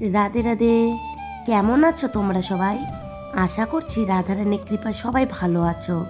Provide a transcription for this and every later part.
রাধে রাধে। কেমন আছো তোমরা সবাই? আশা করছি রাধারানীর কৃপা সবাই ভালো আছো।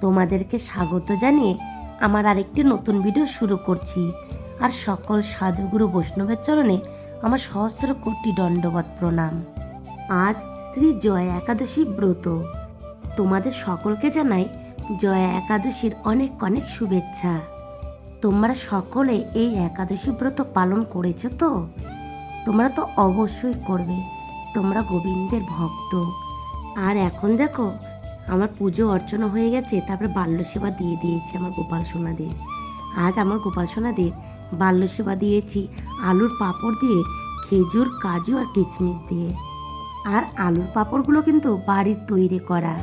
তোমাদেরকে স্বাগত জানিয়ে আমার আরেকটি নতুন ভিডিও শুরু করছি। আর সকল সাধুগুরু বৈষ্ণবের চরণে আমার সহস্র কোটি দণ্ডবত প্রণাম। আজ শ্রী জয়া একাদশী ব্রত। তোমাদের সকলকে জানাই জয়া একাদশীর অনেক অনেক শুভেচ্ছা। তোমরা সকলে এই একাদশী ব্রত পালন করেছ তো? তোমরা তো অবশ্যই করবে। তোমরা গোবিন্দের ভক্ত। আর এখন দেখো, আমার পুজো অর্চনা হয়ে গেছে, তারপরে বাল্য সেবা দিয়ে দিয়েছি আমার গোপাল সোনাদের। আজ আমার গোপাল সোনাদের বাল্য সেবা দিয়েছি, আলুর পাঁপড় দিয়ে খেজুর, কাজু আর কিশমিশ দিয়ে। আর আলুর পাঁপড়গুলো কিন্তু বাড়ির তৈরি করা।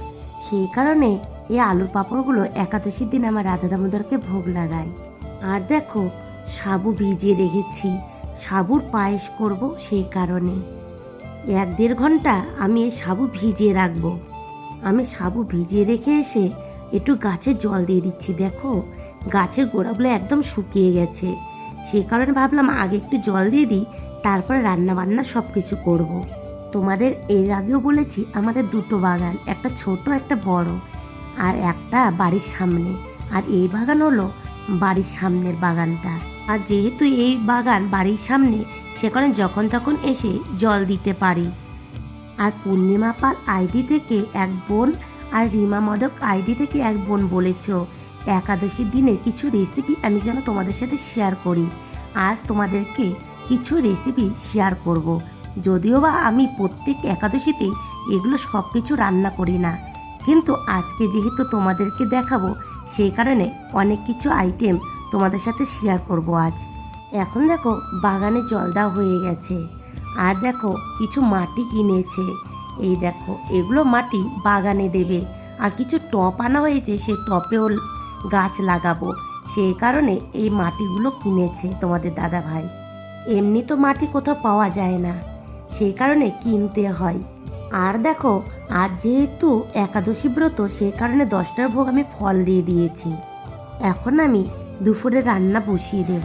সেই কারণে এই আলুর পাঁপড়গুলো একাদশীর দিন আমার রাধা দামোদরকে ভোগ লাগাই আর দেখো, সাবু ভিজিয়ে রেখেছি সাবুর পায়েস করব সেই কারণে। এক দেড় ঘণ্টা আমি এই সাবু ভিজিয়ে রাখব। আমি সাবু ভিজিয়ে রেখে এসে একটু গাছে জল দিয়ে দিচ্ছি, দেখো। গাছের গোড়াগুলো একদম শুকিয়ে গেছে। সে কারণে ভাবলাম আগে একটু জল দিয়ে দিই, তারপরে রান্না বান্না সব কিছু করব। তোমাদের এর আগেও বলেছি, আমাদের দুটো বাগান, একটা ছোট, একটা বড়। আর একটা বাড়ির সামনে। আর এই বাগান হলো বাড়ির সামনের বাগানটা। আর যেহেতু এই বাগান বাড়ির সামনে সেখানে যখন তখন এসে জল দিতে পারি। আর পূর্ণিমা পাল আইডি থেকে এক বোন আর রিমা মদক আইডি থেকে এক বোন বলেছ। একাদশীর দিনের কিছু রেসিপি আমি যেন তোমাদের সাথে শেয়ার করি। আজ তোমাদেরকে কিছু রেসিপি শেয়ার করব। যদিও বা আমি প্রত্যেক একাদশীতে এগুলো সব কিছু রান্না করি না। কিন্তু আজকে যেহেতু তোমাদেরকে দেখাবো, সেই কারণে অনেক কিছু আইটেম তোমাদের সাথে শেয়ার করব আজ। এখন দেখো, বাগানে জল দেওয়া হয়ে গেছে। আর দেখো, কিছু মাটি কিনেছে। এই দেখো, এগুলো মাটি বাগানে দেবে। আর কিছু টপ আনা হয়েছে সেই টপেও গাছ লাগাবো। সেই কারণে এই মাটিগুলো কিনেছে তোমাদের দাদা ভাই। এমনি তো মাটি কোথাও পাওয়া যায় না। সেই কারণে কিনতে হয়। আর দেখো, আজ যেহেতু একাদশী ব্রত সেই কারণে দশটার ভোগ আমি ফল দিয়ে দিয়েছি। এখন আমি দুপুরে রান্না বসিয়ে দেব।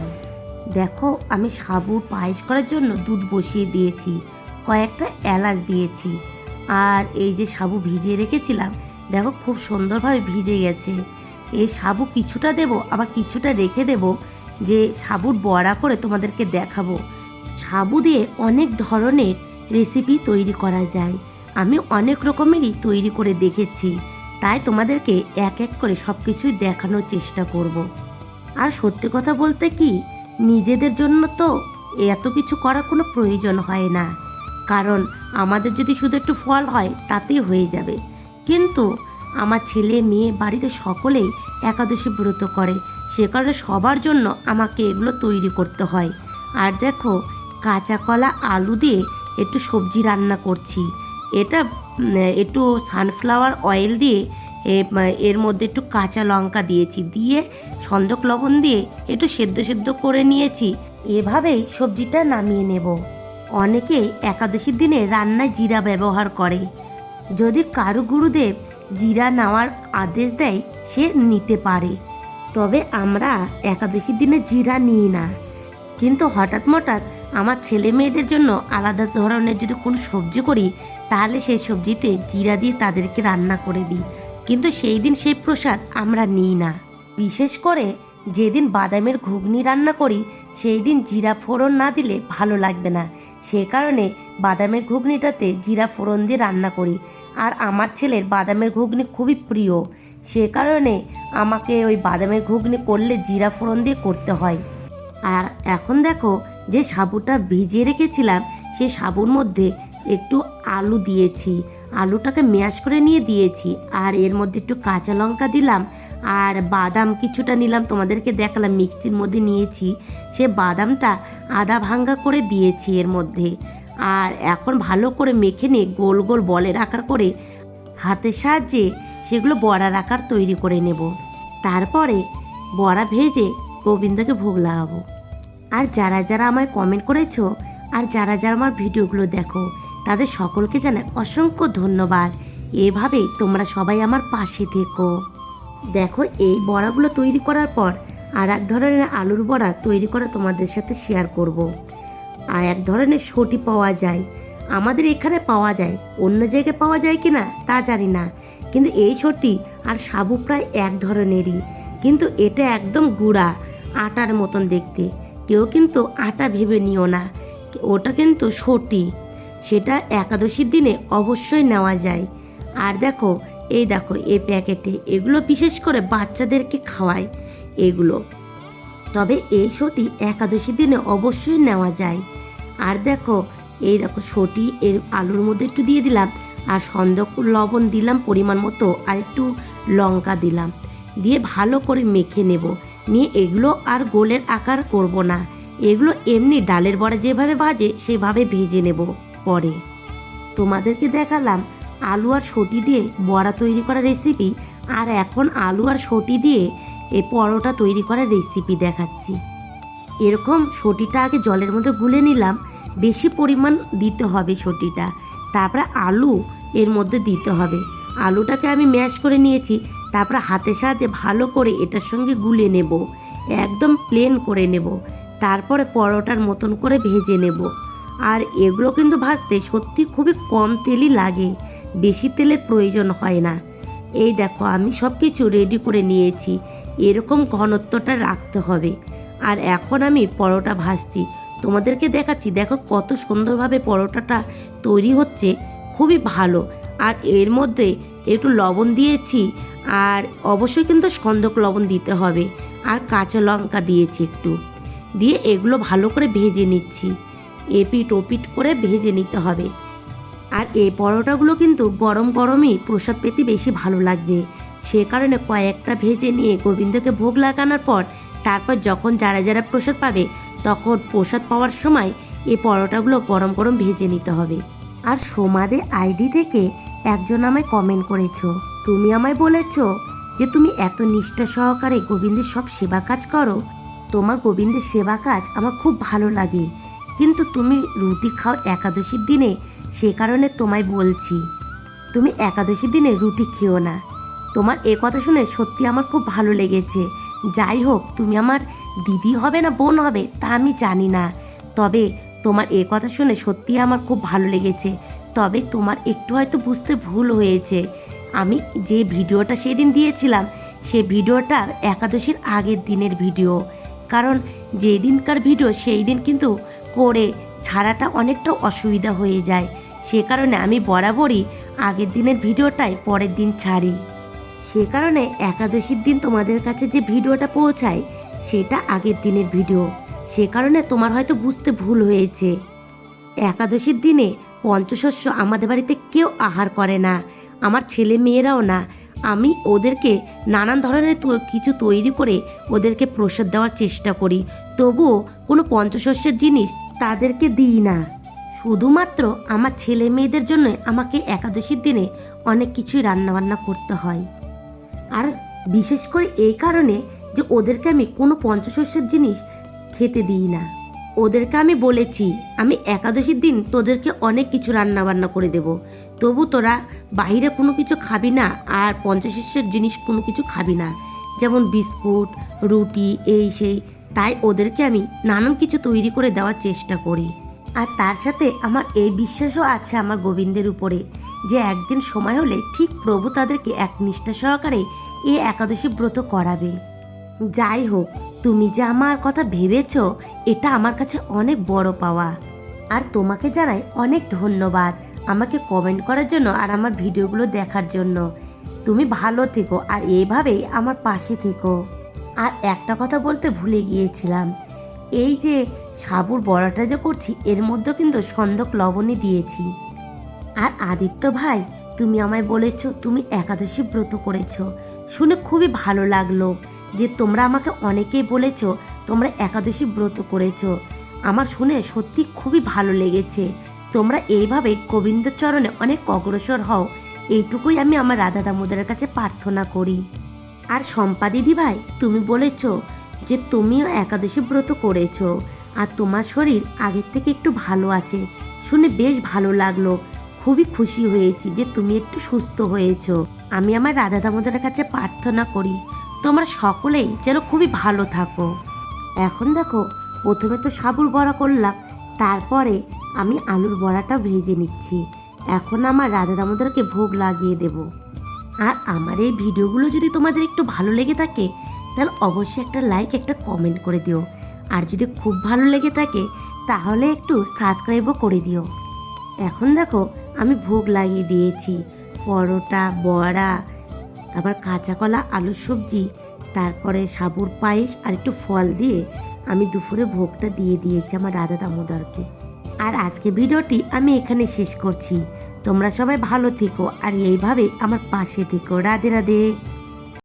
দেখো, আমি সাবুর পায়েস করার জন্য দুধ বসিয়ে দিয়েছি, কয়েকটা এলাচ দিয়েছি। আর এই যে সাবু ভিজিয়ে রেখেছিলাম, দেখো খুব সুন্দরভাবে ভিজে গেছে। এই সাবু কিছুটা দেব, আবার কিছুটা রেখে দেব, যে সাবুর বড়া করে তোমাদেরকে দেখাবো। সাবু দিয়ে অনেক ধরনের রেসিপি তৈরি করা যায়। আমি অনেক রকমেরই তৈরি করে দেখেছি। তাই তোমাদেরকে এক এক করে সব কিছুই দেখানোর চেষ্টা করব। আর সত্যি কথা বলতে কি, নিজেদের জন্য তো এত কিছু করার কোনো প্রয়োজন হয় না। কারণ আমাদের যদি শুধু একটু ফল হয়, তাতেই হয়ে যাবে। কিন্তু আমার ছেলে মেয়ে বাড়িতে সকলেই একাদশী ব্রত করে। সে কারণে সবার জন্য আমাকে এগুলো তৈরি করতে হয়। আর দেখো, কাঁচা কলা, আলু দিয়ে একটু সবজি রান্না করছি। এটা একটু সানফ্লাওয়ার অয়েল দিয়ে এর মধ্যে একটু কাঁচা লঙ্কা দিয়েছি। দিয়ে সন্দক লবণ দিয়ে একটু সেদ্ধ সেদ্ধ করে নিয়েছি। এভাবেই সবজিটা নামিয়ে নেব। অনেকে একাদশীর দিনে রান্নায় জিরা ব্যবহার করে। যদি কারু গুরুদেব জিরা নেওয়ার আদেশ দেয়, সে নিতে পারে। তবে আমরা একাদশীর দিনে জিরা নিই না। কিন্তু হঠাৎ মঠাৎ আমার ছেলে মেয়েদের জন্য আলাদা ধরনের যদি কোনো সবজি করি, তাহলে সেই সবজিতে জিরা দিয়ে তাদেরকে রান্না করে দিই। কিন্তু সেই দিন সেই প্রসাদ আমরা নিই না। বিশেষ করে যেদিন বাদামের ঘুগনি রান্না করি, সেই দিন জিরা ফোড়ন না দিলে ভালো লাগবে না। সে কারণে বাদামের ঘুগনিটাতে জিরা ফোড়ন দিয়ে রান্না করি। আর আমার ছেলের বাদামের ঘুগনি খুবই প্রিয়। সে কারণে আমাকে ওই বাদামের ঘুগনি করলে জিরা ফোড়ন দিয়ে করতে হয়। আর এখন দেখো যে সাবুটা ভিজিয়ে রেখেছিলাম সেই সাবুর মধ্যে একটু আলু দিয়েছি। আলুটাকে ম্যাশ করে নিয়ে দিয়েছি আর এর মধ্যে একটু কাঁচা লঙ্কা দিলাম আর বাদাম কিছুটা নিলাম, তোমাদেরকে দেখালাম, মিক্সির মধ্যে নিয়েছি। সে বাদামটা আদা ভাঙ্গা করে দিয়েছি এর মধ্যে। আর এখন ভালো করে মেখে নিয়ে গোল গোল বলের আকার করে হাতের সাহায্যে সেগুলো বড়ার আকার তৈরি করে নেব। তারপরে বড়া ভেজে গোবিন্দকে ভোগ লাগাবো। আর যারা যারা আমায় কমেন্ট করেছ আর যারা যারা আমার ভিডিওগুলো দেখো তাদের সকলকে জানাই অসংখ্য ধন্যবাদ। এভাবেই তোমরা সবাই আমার পাশে থেকো। দেখো, এই বড়াগুলো তৈরি করার পর আর এক ধরনের আলুর বড়া তৈরি করা তোমাদের সাথে শেয়ার করব। আর এক ধরনের সটি পাওয়া যায়। আমাদের এখানে পাওয়া যায়, অন্য জায়গায় পাওয়া যায় কি না তা জানি না। কিন্তু এই সটি আর সাবু প্রায় এক ধরনেরই। কিন্তু এটা একদম গুঁড়া, আটার মতন দেখতে। কেউ কিন্তু আটা ভেবে নিও না। ওটা কিন্তু সটি। সেটা একাদশীর দিনে অবশ্যই নেওয়া যায়। আর দেখো, এই দেখো, এই প্যাকেটে এগুলো বিশেষ করে বাচ্চাদেরকে খাওয়ায় এগুলো। তবে এই সটি একাদশীর দিনে অবশ্যই নেওয়া যায়। আর দেখো, এই দেখো সটি এর আলুর মধ্যে একটু দিয়ে দিলাম, আর সন্দক লবণ দিলাম পরিমাণ মতো, আর একটু লঙ্কা দিলাম। দিয়ে ভালো করে মেখে নেব। নিয়ে এগুলো আর গোলের আকার করব না। এগুলো এমনি ডালের বড়া যেভাবে ভাজে, সেভাবে ভেজে নেব। পরে। তোমাদেরকে দেখালাম আলু আর সটি দিয়ে বড়া তৈরি করা রেসিপি আর এখন আলু আর সটি দিয়ে এই পরোটা তৈরি করার রেসিপি দেখাচ্ছি। এরকম সটিটা আগে জলের মধ্যে গুলে নিলাম, বেশি পরিমাণ দিতে হবে সটিটা। তারপরে আলু এর মধ্যে দিতে হবে। আলুটাকে আমি ম্যাশ করে নিয়েছি, তারপরে হাতের সাহায্যে ভালো করে এটার সঙ্গে গুলে নেব, একদম প্লেন করে নেব। তারপরে পরোটার মতন করে ভেজে নেব। আর এগুলো কিন্তু ভাজতে সত্যি খুবই কম তেলই লাগে, বেশি তেলের প্রয়োজন হয় না। এই দেখো, আমি সব কিছু রেডি করে নিয়েছি, এরকম ঘনত্বটা রাখতে হবে। আর এখন আমি পরোটা ভাজছি, তোমাদেরকে দেখাচ্ছি, দেখো কত সুন্দরভাবে পরোটাটা তৈরি হচ্ছে, খুবই ভালো। আর এর মধ্যে একটু লবণ দিয়েছি, আর অবশ্যই কিন্তু সন্দক লবণ দিতে হবে, আর কাঁচা লঙ্কা দিয়েছি একটু। দিয়ে এগুলো ভালো করে ভেজে নিচ্ছি। এপিট ওপিট করে ভেজে নিতে হবে। আর এই পরোটাগুলো কিন্তু গরম গরমই প্রসাদ পেতে বেশি ভালো লাগবে। সে কারণে কয়েকটা ভেজে নিয়ে গোবিন্দকে ভোগ লাগানোর পর তারপর যখন যারা যারা প্রসাদ পাবে, তখন প্রসাদ পাওয়ার সময় এই পরোটাগুলো গরম গরম ভেজে নিতে হবে। আর সোমাদে আইডি থেকে একজন আমায় কমেন্ট করেছ। তুমি আমায় বলেছ যে তুমি এত নিষ্ঠা সহকারে গোবিন্দের সব সেবা কাজ করো। তোমার গোবিন্দের সেবা কাজ আমার খুব ভালো লাগে। কিন্তু তুমি রুটি খাও একাদশীর দিনে, সে কারণে তোমায় বলছি। তুমি একাদশীর দিনে রুটি খেও না। তোমার এ কথা শুনে সত্যি আমার খুব ভালো লেগেছে। যাই হোক, তুমি আমার দিদি হবে না বোন হবে তা আমি জানি না। তবে তোমার এ কথা শুনে সত্যি আমার খুব ভালো লেগেছে। তবে তোমার একটু হয়তো বুঝতে ভুল হয়েছে। আমি যে ভিডিওটা সেদিন দিয়েছিলাম, সে ভিডিওটা একাদশীর আগের দিনের ভিডিও। কারণ যেদিনকার ভিডিও সেই দিন কিন্তু করে ছাড়াটা অনেকটা অসুবিধা হয়ে যায়। সে কারণে আমি বরাবরই আগের দিনের ভিডিওটাই পরের দিন ছাড়ি। সে কারণে একাদশীর দিন তোমাদের কাছে যে ভিডিওটা পৌঁছায়, সেটা আগের দিনের ভিডিও। সে কারণে তোমার হয়তো বুঝতে ভুল হয়েছে। একাদশীর দিনে পঞ্চশস্য আমাদের বাড়িতে কেউ আহার করে না। আমার ছেলে মেয়েরাও না। আমি ওদেরকে নানান ধরনের কিছু তৈরি করে ওদেরকে প্রসাদ দেওয়ার চেষ্টা করি। তবুও কোনো পঞ্চশস্যের জিনিস তাদেরকে দিই না। শুধুমাত্র আমার ছেলে মেয়েদের জন্য আমাকে একাদশীর দিনে অনেক কিছুই রান্নাবান্না করতে হয়। আর বিশেষ করে এই কারণে যে ওদেরকে আমি কোনো পঞ্চশস্যের জিনিস খেতে দিই না। ওদেরকে আমি বলেছি, আমি একাদশীর দিন তোদেরকে অনেক কিছু রান্না বান্না করে দেব। তবু তোরা বাইরে কোনো কিছু খাবি না আর পঞ্চশস্যের জিনিস কোনো কিছু খাবি না। যেমন বিস্কুট, রুটি, এই সেই। তাই ওদেরকে আমি নানান কিছু তৈরি করে দেওয়ার চেষ্টা করি। আর তার সাথে আমার এই বিশ্বাসও আছে আমার গোবিন্দের উপরে যে একদিন সময় হলে ঠিক প্রভু তাদেরকে এক নিষ্ঠা সহকারে এই একাদশী ব্রত করাবে। যাই হোক তুমি যে আমার কথা ভেবেছ, এটা আমার কাছে অনেক বড় পাওয়া। আর তোমাকে জানাই অনেক ধন্যবাদ আমাকে কমেন্ট করার জন্য আর আমার ভিডিওগুলো দেখার জন্য। তুমি ভালো থেকো আর এইভাবেই আমার পাশে থেকো। আর একটা কথা বলতে ভুলে গিয়েছিলাম। এই যে সাবুর বড়াটা যে করছি, এর মধ্যে কিন্তু সন্দক লবণই দিয়েছি। আর আদিত্য ভাই, তুমি আমায় বলেছ তুমি একাদশী ব্রত করেছ। শুনে খুবই ভালো লাগল। যে তোমরা আমাকে অনেকেই বলেছ, তোমরা একাদশী ব্রত করেছ। আমার শুনে সত্যি খুবই ভালো লেগেছে। তোমরা এইভাবে গোবিন্দচরণে অনেক অগ্রসর হও। এইটুকুই আমি আমার রাধা দামোদরের কাছে প্রার্থনা করি। আর শম্পা দিদি ভাই, তুমি বলেছ যে তুমিও একাদশী ব্রত করেছ, আর তোমার শরীর আগের থেকে একটু ভালো আছে। শুনে বেশ ভালো লাগল। খুবই খুশি হয়েছি যে তুমি একটু সুস্থ হয়েছো। আমি আমার রাধা দামোদরের কাছে প্রার্থনা করি। তোমরা সকলেই যেন খুবই ভালো থাকো। এখন দেখো, প্রথমে তো সাবুর বড়া করলাম, তারপরে আমি আলুর বড়াটা ভেজে নিচ্ছি। এখন আমার রাধা দামোদরকে ভোগ লাগিয়ে দেব। আর আমার এই ভিডিওগুলো যদি তোমাদের একটু ভালো লেগে থাকে, তাহলে অবশ্যই একটা লাইক একটা কমেন্ট করে দিও। আর যদি খুব ভালো লেগে থাকে, তাহলে একটু সাবস্ক্রাইবও করে দিও। এখন দেখো, আমি ভোগ লাগিয়ে দিয়েছি। পরোটা, বড়া তারপর কাঁচা কলা, আলুর সবজি, তারপরে সাবুর পায়েস আর একটু ফল দিয়ে আমি দুপুরে ভোগটা দিয়ে দিয়েছি আমার রাধা দামোদরকে। আর আজকে ভিডিওটি আমি এখানে শেষ করছি। তোমরা সবাই ভালো থেকো আর এইভাবে আমার পাশে থেকো। রাধে রাধে।